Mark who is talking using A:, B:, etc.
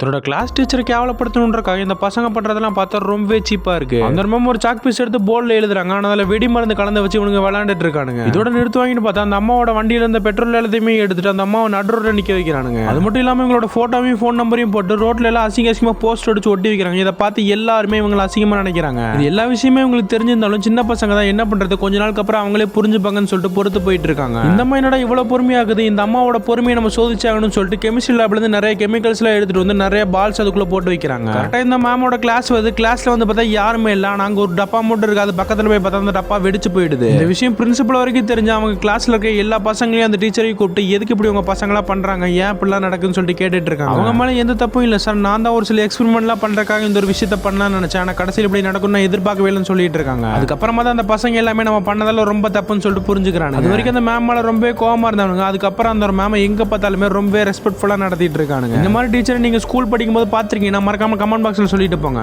A: தன்னோட கிளாஸ் டீச்சரை கேவலப்படுத்தணுன்றக்காக இந்த பசங்க பண்றதெல்லாம் பார்த்தா ரொம்பவே சீப்பா இருக்கு. அந்த மேம் ஒரு சாக் பீஸ் எடுத்து போர்டில் எழுதுறாங்க. ஆனால் அதில் வெடி மருந்து கலந்து வச்சு இவனுங்க விளையாண்டுட்டு இருக்கானுங்க. இதோட நிறுத்துவாங்கன்னு பார்த்தா அந்த அம்மாவோட வண்டியில இருந்த பெட்ரோல் எல்லாத்தையுமே எடுத்துட்டு அந்த அம்மாவை நடுரோட நிக்க வைக்கிறானுங்க. அது மட்டும் இல்லாம இவங்களோட போட்டோவையும் ஃபோன் நம்பரையும் போட்டு ரோட்ல எல்லாம் அசிங்க அசிங்கமா போஸ்ட் அடிச்சு ஒட்டி வைக்கிறாங்க. இதை பார்த்து எல்லாருமே இவங்களை அசிங்கமா நினைக்கிறாங்க. இது எல்லா விஷயமே உங்களுக்கு தெரிஞ்சிருந்தாலும் சின்ன பசங்க தான் என்ன பண்றது? கொஞ்ச நாளுக்கு அப்புறம் அவங்களே புரிஞ்சுப்பாங்கன்னு சொல்லிட்டு பொறுத்து போயிட்டு இருக்காங்க. இந்த அம்மா என்னடா இவ்வளவு பொறுமையாகுது? இந்த அம்மாவோட பொறுமையை நம்ம சோதிச்சாகணும்னு சொல்லிட்டு கெமிஸ்ட்ரி லேப்ல இருந்து நிறைய கெமிக்கல்ஸ் எல்லாம் எடுத்துட்டு வந்து நிறைய பால்ஸ் அதுக்குள்ள போட்டு வைக்கிறாங்க. கரெக்டா இந்த மேமோட கிளாஸ் வருது. கிளாஸ்ல வந்து பார்த்தா யாருமே இல்ல. நாங்க ஒரு டப்பா மட்டும் இருக்கு. அது பக்கத்துல போய் பார்த்தா அந்த டப்பா வெடிச்சு போயிடுது. இந்த விஷயம் பிரின்சிபல் வரைக்கும் தெரிஞ்சு அவங்க கிளாஸ்ல இருக்க எல்லா பசங்களையும் அந்த டீச்சரையும் கூப்பிட்டு எதுக்கு இப்படி உங்க பசங்களா பண்றாங்க? ஏன் இப்படிலாம் நடக்குன்னு சொல்லிட்டு கேட்டுட்டு இருக்காங்க. அவங்க மேல எந்த தப்பும் இல்ல சார் நான் தான் ஒரு சில எக்ஸ்பெரிமெண்ட்லாம் பண்றதுக்காக இந்த ஒரு விஷயத்த பண்ணலாம்னு நினைச்சேன். ஆனா கடைசியில் இப்படி நடக்கும் நான் எதிர்பார்க்கவே இல்லைன்னு சொல்லிட்டு இருக்காங்க. அதுக்கப்புறமா தான் அந்த பசங்க எல்லாமே நம்ம பண்ணதெல்லாம் ரொம்ப தப்புன்னு சொல்லிட்டு புரிஞ்சுக்கிறாங்க அது வரைக்கும் அந்த மேம் மேல ரொம்பவே கோவமா இருந்தாங்க அதுக்கப்புறம் அந்த ஒரு மேம் எங்க பார்த்தாலுமே ரொம்ப ரெஸ்பெக்ட்ஃபுல்லா நடத்திட்டு இருக்காங்க இந்த மாதிரி டீச்சர் நீங்க ஸ்கூல் படிக்கும்போது பார்த்துருக்கீங்கன்னா மறக்காம கமெண்ட் பாக்ஸில் சொல்லிட்டு போங்க.